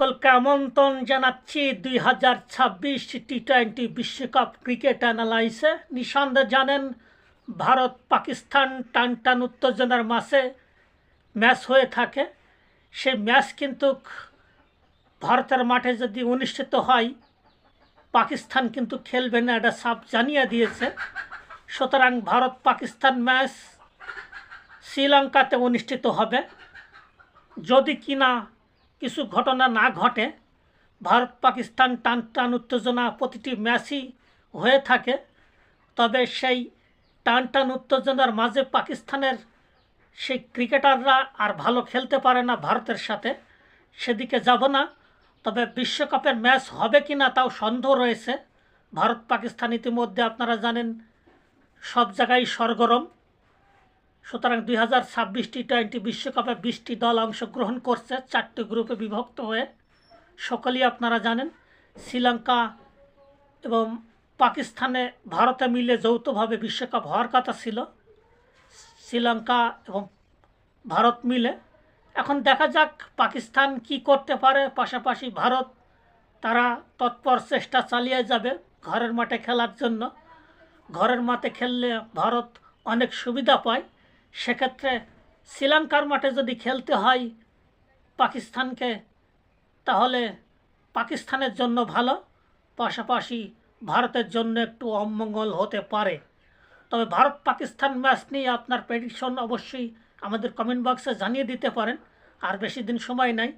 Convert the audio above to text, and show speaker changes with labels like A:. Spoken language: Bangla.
A: সকলকে আমন্ত্রণ জানাচ্ছি, দুই হাজার ছাব্বিশ টি টোয়েন্টি বিশ্বকাপ ক্রিকেট অ্যানালাইসে। নিঃসন্দেহে জানেন, ভারত পাকিস্তান টান টান উত্তেজনার মাসে ম্যাচ হয়ে থাকে। সেই ম্যাচ কিন্তু ভারতের মাঠে যদি অনুষ্ঠিত হয়, পাকিস্তান কিন্তু খেলবে না, এটা সাফ জানিয়ে দিয়েছে। সুতরাং ভারত পাকিস্তান ম্যাচ শ্রীলঙ্কাতে অনুষ্ঠিত হবে। যদি কিনা কিছু ঘটনা না ঘটে, ভারত পাকিস্তান টান টান উত্তেজনা প্রতিটি ম্যাচই হয়ে থাকে। তবে সেই টান টান উত্তেজনার মাঝে পাকিস্তানের সেই ক্রিকেটাররা আর ভালো খেলতে পারে না ভারতের সাথে। সেদিকে যাব না, তবে বিশ্বকাপের ম্যাচ হবে কি না তাও সন্দেহ রয়েছে। ভারত পাকিস্তান ইতিমধ্যে আপনারা জানেন, সব জায়গায় সরগরম। সুতরাং দুই হাজার ছাব্বিশ টি টোয়েন্টি বিশ্বকাপে বিশটি দল অংশগ্রহণ করছে, চারটি গ্রুপে বিভক্ত হয়ে। সকলেই আপনারা জানেন, শ্রীলঙ্কা এবং পাকিস্তানে ভারতে মিলে যৌথভাবে বিশ্বকাপ হওয়ার কথা ছিল। শ্রীলঙ্কা এবং ভারত মিলে। এখন দেখা যাক পাকিস্তান কি করতে পারে। পাশাপাশি ভারত তারা তৎপর চেষ্টা চালিয়ে যাবে ঘরের মাঠে খেলার জন্য। ঘরের মাঠে খেললে ভারত অনেক সুবিধা পায়। সেক্ষেত্রে শ্রীলঙ্কার মাঠে যদি খেলতে হয় পাকিস্তানকে, তাহলে পাকিস্তানের জন্য ভালো, পাশাপাশি ভারতের জন্য একটু অমঙ্গল হতে পারে। তবে ভারত পাকিস্তান ম্যাচ নিয়ে আপনার প্রেডিকশন অবশ্যই আমাদের কমেন্ট বক্সে জানিয়ে দিতে পারেন। আর বেশি দিন সময় নাই